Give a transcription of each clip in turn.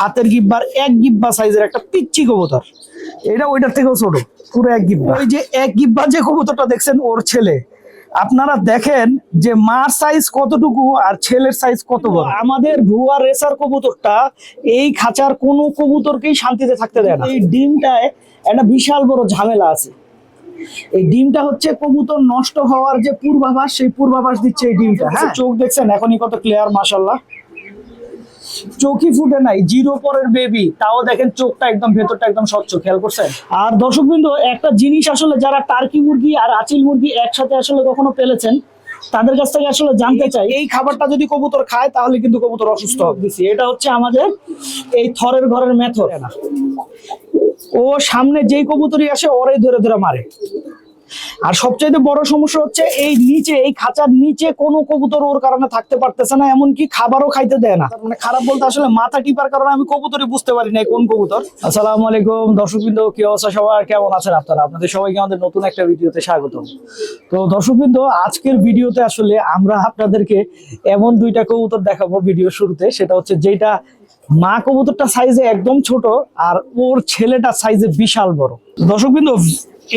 হাতের গিব্বার এক গিব্বা সাইজের একটা পিচ্ছি কবুতর। এটা ওইটার থেকেও ছোট পুরো এক গিব্বা। ওই যে এক গিব্বা যে কবুতরটা দেখছেন ওর ছেলে। আপনারা দেখেন যে মার সাইজ কতটুকু আর ছেলের সাইজ কত বড়। আমাদের ভুয়া রেসার কবুতরটা এই খাঁচার কোনো কবুতরকেই শান্তিতে থাকতে দেয় না। এই ডিমটায় একটা বিশাল বড় ঝামেলা আছে। এই ডিমটা হচ্ছে কবুতর নষ্ট হওয়ার যে পূর্বাভাস সেই পূর্বাভাস দিচ্ছে এই ডিমটা। হ্যাঁ? চোখ দেখছেন এখনই কত ক্লিয়ার মাশাল্লাহ চোখই ফুটে নাই জিরো পরের বেবি তাও দেখেন চোখটা একদম ভেতরটা একদম স্বচ্ছ খেয়াল করছেন? আর দর্শকবৃন্দ একটা জিনিস আসলে যারা টার্কি মুরগি আর আচিল মুরগি একসাথে আসলে কখনো পেলেছেন তাদের কাছ থেকে আসলে জানতে চাই। এই খাবারটা যদি কবুতর খায় তাহলে কিন্তু কবুতর অসুস্থ হবে। দিছি এটা হচ্ছে আমাদের এই থরের ঘরের মেথড ও সামনে যেই কবুতরই আসে ওরাই ধরে ধরে মারে। আর সবচাইতে বড় সমস্যা হচ্ছে এই নিচে, এই খাঁচার নিচে কোনো কবুতর ওর কারণে থাকতে পারতেছে না, এমনকি খাবারও খাইতে দেয় না। মানে খারাপ বলতে আসলে মাথা টিপার কারণে আমি কবুতরই বুঝতে পারি না কোন কবুতর। আসসালামু আলাইকুম, দর্শকবৃন্দ, কি অবস্থা সবার? কেমন আছেন আপনারা? আপনাদের সবাইকে আমাদের নতুন একটা ভিডিওতে স্বাগতম। তো দর্শকবৃন্দ, আজকের ভিডিওতে আসলে আমরা আপনাদেরকে এমন দুইটা কবুতর দেখাবো ভিডিও শুরুতে। সেটা হচ্ছে যেটা মা কবুতরটা সাইজে একদম ছোট আর ওর ছেলেটা সাইজে বিশাল বড়। দর্শকবৃন্দ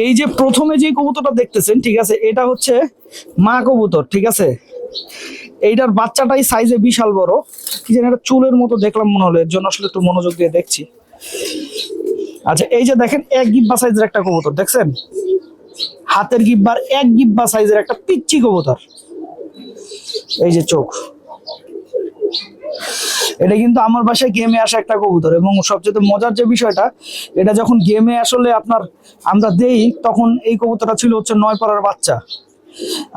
এই যে প্রথমে যে কবুতরটা দেখতেছেন, ঠিক আছে, এটা হচ্ছে মা কবুতর, ঠিক আছে? এইটার বাচ্চাটাই সাইজে বিশাল বড়। কি জানি একটা চুলের মতো দেখলাম মনে হলো, এর জন্য আসলে একটু মনোযোগ দিয়ে দেখছি। আচ্ছা এই যে দেখেন, এক গিব্বা সাইজের একটা কবুতর, দেখছেন? হাতের গিব্বার এক গিব্বা সাইজের একটা পিচ্ছি কবুতর। এই যে চোখ। এটা কিন্তু আমার বাসায় গেমে আসা একটা কবুতর এবং সবচেয়ে মজার যে বিষয়টা, এটা যখন গেমে আসলে আপনার আমরা দেই, তখন এই কবুতরটা ছিল হচ্ছে নয় পরের বাচ্চা।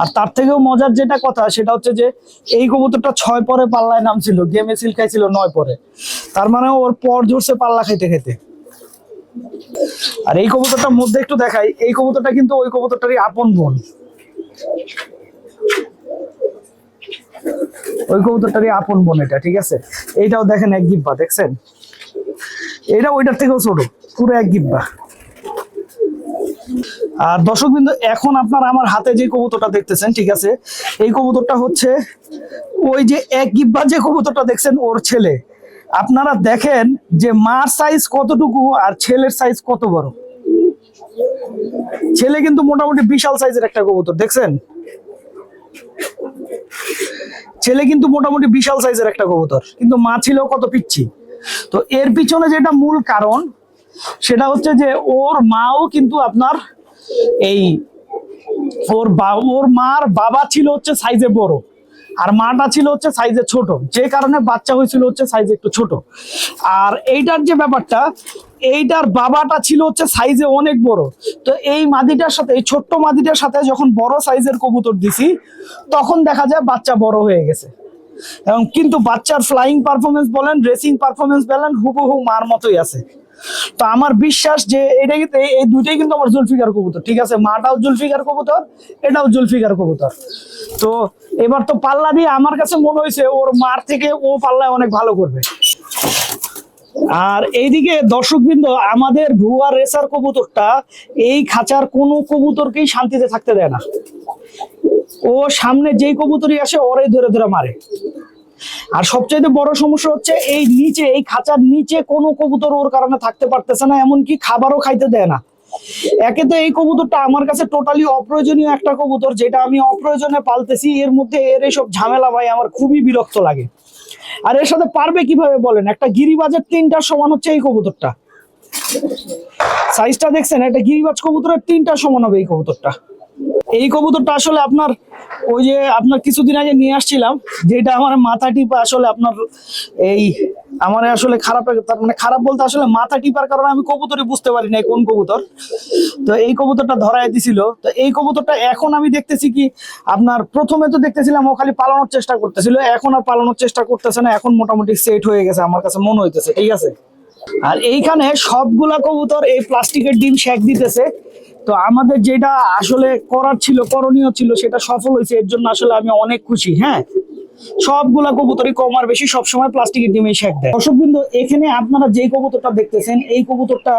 আর তার থেকেও মজার যেটা কথা, সেটা হচ্ছে যে এই কবুতরটা ছয় পরে পাল্লায় নামছিল গেমে সিলকাই নয় পরে। তার মানে ওর পর জোরছে পাল্লা খাইতে খেতে আর এই কবুতরটার মধ্যে একটু দেখাই, এই কবুতরটা কিন্তু ওই কবুতরটারই আপন বোন। ওই কবুতরটারই আপন বোন এটা, ঠিক আছে? এইটাও দেখেন এক গিব্বা, দেখছেন? এটা ওইটার থেকেও ছোট, পুরো এক গিব্বা। আর দর্শক বিন্দু এখন আপনার আমার হাতে যে কবুতরটা দেখতেছেন, ঠিক আছে? এই কবুতরটা হচ্ছে ওই যে এক গিব্বা যে কবুতরটা দেখছেন, ওর ছেলে। আপনারা দেখেন যে মার সাইজ কতটুকু আর ছেলের সাইজ কত বড়। ছেলে কিন্তু মোটামুটি বিশাল সাইজের একটা কবুতর, দেখছেন? ছেলে কিন্তু মোটামুটি বিশাল সাইজের একটা কবুতর, কিন্তু মা ছিল কত পিচ্ছি। তো এর পিছনে যেটা মূল কারণ, সেটা হচ্ছে যে ওর মাও কিন্তু আপনার এই ওর ওর মার বাবা ছিল হচ্ছে সাইজে বড়, আর মাটা ছিল হচ্ছে সাইজে ছোট। যে কারণে বাচ্চা হয়েছিল হচ্ছে সাইজে একটু ছোট। আর এইটার যে ব্যাপারটা এইটার বাবাটা ছিল হচ্ছে সাইজে অনেক বড়। তো এই মাদিটার সাথে, এই ছোট্ট মাদিটার সাথে যখন বড় সাইজের কবুতর দিছি, তখন দেখা যায় বাচ্চা বড় হয়ে গেছে। এবং কিন্তু বাচ্চার ফ্লাইং পারফরমেন্স বলেন রেসিং পারফরমেন্স বলেন, হুবহু মার মতোই আছে। তো আমার বিশ্বাস যে এটা কিন্তু এই- দুইটাই কিন্তু আমার জুলফিকার কবুতর, ঠিক আছে? মাটাও জুলফিকার কবুতর, এটাও জুলফিকার কবুতর। তো এবার তো পাল্লা দিয়ে আমার কাছে মনে হয়েছে, ওর মার থেকে ও পাল্লায় অনেক ভালো করবে। আর এইদিকে দর্শকবৃন্দ, আমাদের ভুয়া রেসার কবুতরটা এই খাঁচার কোনো কবুতরকেই শান্তিতে থাকতে দেয় না। ও সামনে যেই কবুতরই আসে, ওরাই ধরে ধরে মারে। আর সবচাইতে বড় সমস্যা হচ্ছে, এই নিচে, এই খাঁচার নিচে কোনো কবুতর ওর কারণে থাকতে পারতেছে না, এমনকি খাবারও খাইতে দেয় না। একে তো এই কবুতরটা আমার কাছে টোটালি অপ্রয়োজনীয় একটা কবুতর, যেটা আমি অপ্রয়োজনে পালতেছি, এর মধ্যে এর এইসব ঝামেলা ভাই, আমার খুবই বিরক্ত লাগে। আর এর সাথে পারবে কীভাবে বলেন? একটা গিরিবাজের তিনটার সমান হচ্ছে এই কবুতরটা। সাইজটা দেখছেন? একটা গিরিবাজ কবুতরের তিনটার সমান হবে এই কবুতরটা। এই কবুতরটা আসলে আপনার ওই যে আপনার কিছুদিন আগে নিয়ে আসছিলাম, যেটা আমার মাথা টিপা আসলে আপনার এই আমার আসলে খারাপ মানে খারাপ বলতে আসলে মাথা টিপার কারণে আমি কবুতরই বুঝতে পারি না কোন কবুতর। তো এই কবুতরটা ধরাই দিছিল। তো এই কবুতরটা এখন আমি দেখতেছি কি, আপনার প্রথমে তো দেখতেছিলাম ও খালি পালানোর চেষ্টা করতেছিল, এখন আর পালানোর চেষ্টা করতেছে না, এখন মোটামুটি সেট হয়ে গেছে, আমার কাছে মনে হইতেছে, ঠিক আছে? আর এইখানে সবগুলা কবুতর এই প্লাস্টিকের ডিম শেক দিতেছে। তো আমাদের যেটা আসলে করার ছিল, করণীয় ছিল, সেটা সফল হয়েছে, এর জন্য আসলে আমি অনেক খুশি হ্যাঁ? সবগুলা কবুতরই কম আর বেশি সবসময় প্লাস্টিকের ডিমে শেক দেয়। দর্শক বিন্দু এখানে আপনারা যে কবুতরটা দেখতেছেন, এই কবুতরটা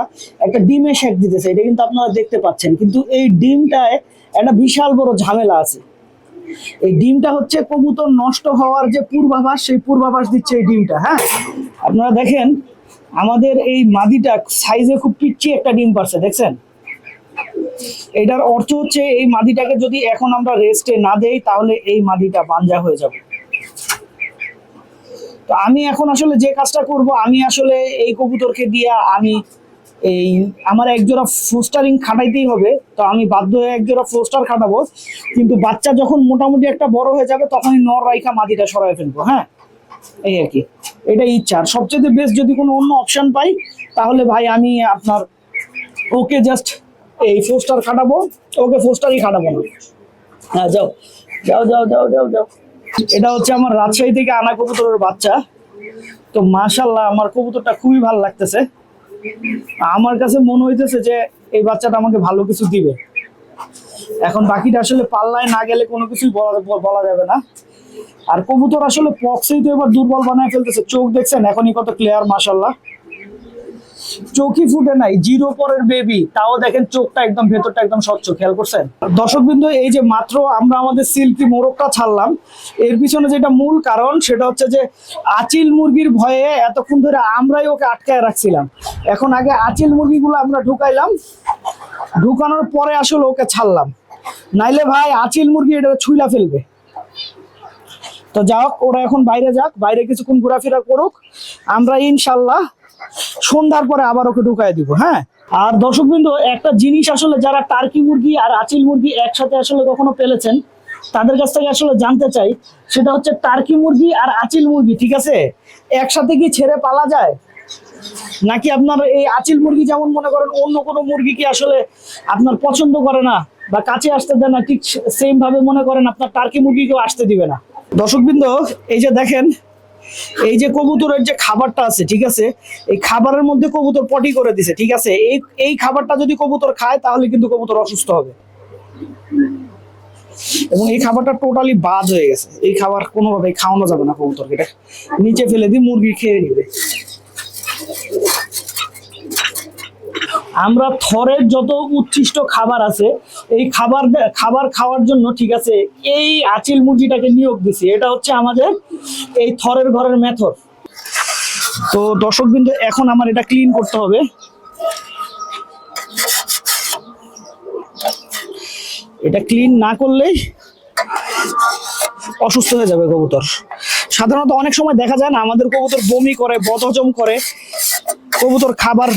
একটা ডিমে শেক দিতেছে, এটা কিন্তু আপনারা দেখতে পাচ্ছেন। কিন্তু এই ডিমটায় একটা বিশাল বড় ঝামেলা আছে। এই ডিমটা হচ্ছে কবুতর নষ্ট হওয়ার যে পূর্বাভাস, সেই পূর্বাভাস দিচ্ছে এই ডিমটা হ্যাঁ? আপনারা দেখেন, আমাদের এই মাদিটা সাইজে খুব পিচ্ছি একটা ডিম পারছে, দেখছেন? এটার অর্থ হচ্ছে এই মাদিটাকে যদি এখন আমরা রেস্টে না দেই, তাহলে এই মাদিটা বাঞ্জা হয়ে যাবে। তো আমি এখন আসলে যে কাজটা করব, আমি আসলে এই কবুতরকে দিয়ে আমি এই আমার এক জোড়া ফোস্টারিং খাটাইতেই হবে। তো আমি বাধ্য হয়ে এক জোড়া ফোস্টার খাটাবো। কিন্তু বাচ্চা যখন মোটামুটি একটা বড় হয়ে যাবে, তখনই নর রাইখা মাদিটা সরাই ফেলব হ্যাঁ? এই আর কি। এটা ইচ্ছা। আর সবচেয়ে বেস্ট যদি কোনো অন্য অপশান পাই, তাহলে ভাই আমি আপনার ওকে জাস্ট এই ফোস্টার খাটাবো, ওকে ফোস্টারই খাটাবো না। হ্যাঁ যাও। যাও যাও যাও যাও যাও। এটা হচ্ছে আমার রাজশাহী থেকে আনা কবুতরের বাচ্চা। তো মাশাল্লাহ আমার কবুতরটা খুবই ভালো লাগতেছে। আমার কাছে মনে হইতেছে যে এই বাচ্চাটা আমাকে ভালো কিছু দিবে। এখন বাকিটা আসলে পাল্লায় না গেলে কোনো কিছুই বলা বলা যাবে না। আর কবুতর আসলে পক্সেই তো এবার দুর্বল বানায় ফেলতেছে। চোখ দেখছেন, এখনই কত ক্লিয়ার মাশাল্লাহ চোখই ফুটে নাই, জিরো পরের বেবি তাও দেখেন চোখটা একদম, ভেতরটা একদম স্বচ্ছ, খেয়াল করছেন? দর্শক বিন্দু এই যে মাত্র আমরা আমাদের সিল্কি মোরগটা ছাড়লাম, এর পিছনে যেটা মূল কারণ, সেটা হচ্ছে যে আচিল মুরগির ভয়ে এতক্ষণ ধরে আমরাই ওকে আটকায় রাখছিলাম। এখন আগে আচিল মুরগিগুলো আমরা ঢুকাইলাম, ঢুকানোর পরে আসলে ওকে ছাড়লাম। নাইলে ভাই, আচিল মুরগি এটা ছুইলা ফেলবে। তো যাক ওরা এখন বাইরে যাক, বাইরে কিছুক্ষণ ঘোরাফেরা করুক। আমরা ইনশাল্লাহ সন্ধ্যার পরে আবার ওকে ঢুকাই দিব হ্যাঁ? আর দর্শকবৃন্দ, একটা জিনিস আসলে যারা টার্কি মুরগি আর আচিল মুরগি একসাথে আসলে কখনো পেলেছেন, তাদের কাছ থেকে আসলে জানতে চাই, সেটা হচ্ছে টার্কি মুরগি আর আচিল মুরগি, ঠিক আছে? একসাথে কি ছেড়ে পালা যায়? নাকি আপনার এই আচিল মুরগি যেমন মনে করেন অন্য কোনো মুরগি কি আসলে আপনার পছন্দ করে না বা কাছে আসতে দেয় না, ঠিক সেম ভাবে মনে করেন আপনার টার্কি মুরগিকেও আসতে দিবে না? দর্শকবৃন্দ, এই যে দেখেন এই যে কবুতরের যে খাবারটা আছে, ঠিক আছে? এই খাবারের মধ্যে কবুতর পটি করে দিছে, ঠিক আছে? এই এই খাবারটা যদি কবুতর খায়, তাহলে কিন্তু কবুতর অসুস্থ হবে। এবং এই খাবারটা টোটালি বাদ হয়ে গেছে। এই খাবার কোনোভাবে খাওয়ানো যাবে না কবুতরকে, এটা নিচে ফেলে দিয়ে মুরগি খেয়ে নেবে। আমরা থরের যত উচ্ছিষ্ট খাবার আছে, এই খাবার খাবার খাওয়ার জন্য, ঠিক আছে, এই আচিল মুরগিটাকে নিয়োগ দিছি। এটা হচ্ছে আমাদের এই থরের ঘরের মেথড। তো দর্শক বিন্দু এখন আমার এটা ক্লিন করতে হবে। এটা ক্লিন না করলেই অসুস্থ হয়ে যাবে কবুতর। সাধারণত অনেক সময় দেখা যায় না, আমাদের কবুতর বমি করে, বদহজম করে। কবুতর খাবার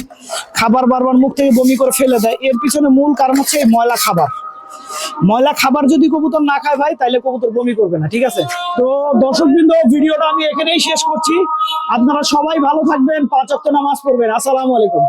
খাবার বারবার মুখ থেকে বমি করে ফেলে দেয়। এর পিছনে মূল কারণ হচ্ছে এই ময়লা খাবার। ময়লা খাবার যদি কবুতর না খায় ভাই তাহলে কবুতর বমি করবে না, ঠিক আছে? তো দর্শক বৃন্দ ভিডিওটা আমি এখানেই শেষ করছি। আপনারা সবাই ভালো থাকবেন, পাঁচ নামাজ পড়বেন। আসসালামু আলাইকুম।